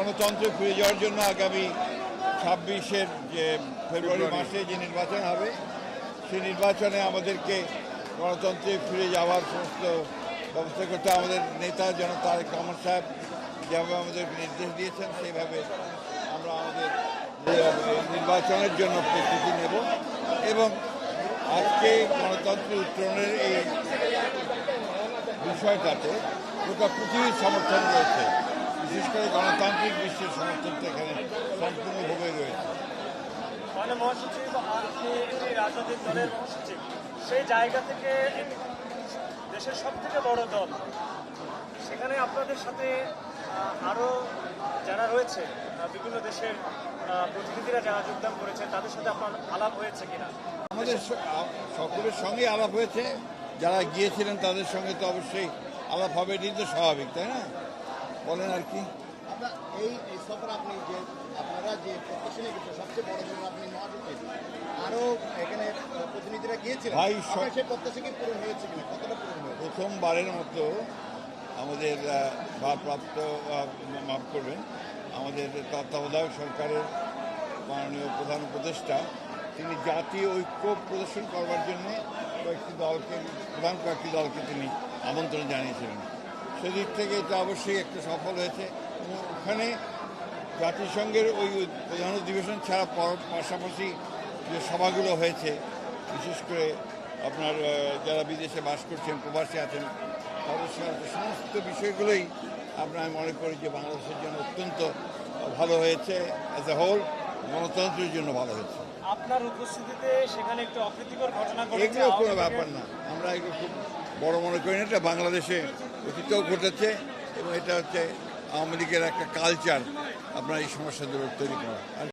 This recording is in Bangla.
গণতন্ত্রে ফিরে যাওয়ার জন্য আগামী ছাব্বিশের যে ফেব্রুয়ারি মাসে যে নির্বাচন হবে সেই নির্বাচনে আমাদেরকে গণতন্ত্রে ফিরে যাওয়ার সমস্ত ব্যবস্থা করতে আমাদের নেতা যেন তারেক রহমান সাহেব যেভাবে আমাদের নির্দেশ দিয়েছেন সেইভাবে আমরা আমাদের নির্বাচনের জন্য প্রস্তুতি নেব এবং আজকে গণতন্ত্রের উত্তরণের এই বিষয়টাতে গোটা পৃথিবীর সমর্থন রয়েছে। বিশেষ করে গণতান্ত্রিক বিশ্বের সমর্থনটা এখানে সম্পূর্ণভাবে রয়েছে। মানে মহাসচিব আপনি একটি রাজনৈতিক দলের মহাসচিব। সেই জায়গা থেকে দেশের সব থেকে বড় দল। সেখানে আপনাদের সাথে আহ, আরও যারা রয়েছে বিভিন্ন দেশের প্রতিনিধিরা যারা যোগদান করেছেন তাদের সাথে আপনার আলাপ হয়েছে কিনা? আমাদের সকলের সঙ্গে আলাপ হয়েছে। যারা গিয়েছিলেন তাদের সঙ্গে তো অবশ্যই আলাপ হবে এটাই তো স্বাভাবিক তাই না? বলেন আর কি। এই সফর আপনি যে আপনারা যে প্রত্যাশা নিয়ে সবচেয়ে বড় আপনি আরও এখানে প্রতিনিধিরা গিয়েছিলেন। ভাই, সব- আপনার সেই প্রত্যাশা কি পূরণ হয়েছে কিনা? কতটা পূরণ হয়েছে? প্রথমবারের মতো আমাদের ভারপ্রাপ্ত মাফ করবেন আমাদের তত্ত্বাবধায়ক সরকারের মাননীয় প্রধান উপদেষ্টা তিনি জাতীয় ঐক্য প্রদর্শন করবার জন্য কয়েকটি দলকে প্রধান কয়েকটি দলকে তিনি আমন্ত্রণ জানিয়েছিলেন। সেদিক থেকে এটা অবশ্যই একটা সফল হয়েছে। এবং ওখানে জাতিসংঘের ওই প্রধান অধিবেশন ছাড়া পাশাপাশি যে সভাগুলো হয়েছে বিশেষ করে আপনার যারা বিদেশে বাস করছেন প্রবাসী আছেন তাদের সমস্ত বিষয়গুলোই আপনার আমি মনে করি যে বাংলাদেশের জন্য অত্যন্ত ভালো হয়েছে। অ্যাজ এ হোল গণতন্ত্রের জন্য ভালো হয়েছে। আপনার উপস্থিতিতে সেখানে একটু অপ্রীতিকর ঘটনা এগুলো কোনো ব্যাপার না। আমরা এগুলো খুব বড় মনে করি না। এটা বাংলাদেশে অতীতেও ঘটেছে এবং এটা হচ্ছে আওয়ামী লীগের একটা কালচার আপনার এই সমস্যা দূর তৈরি করা।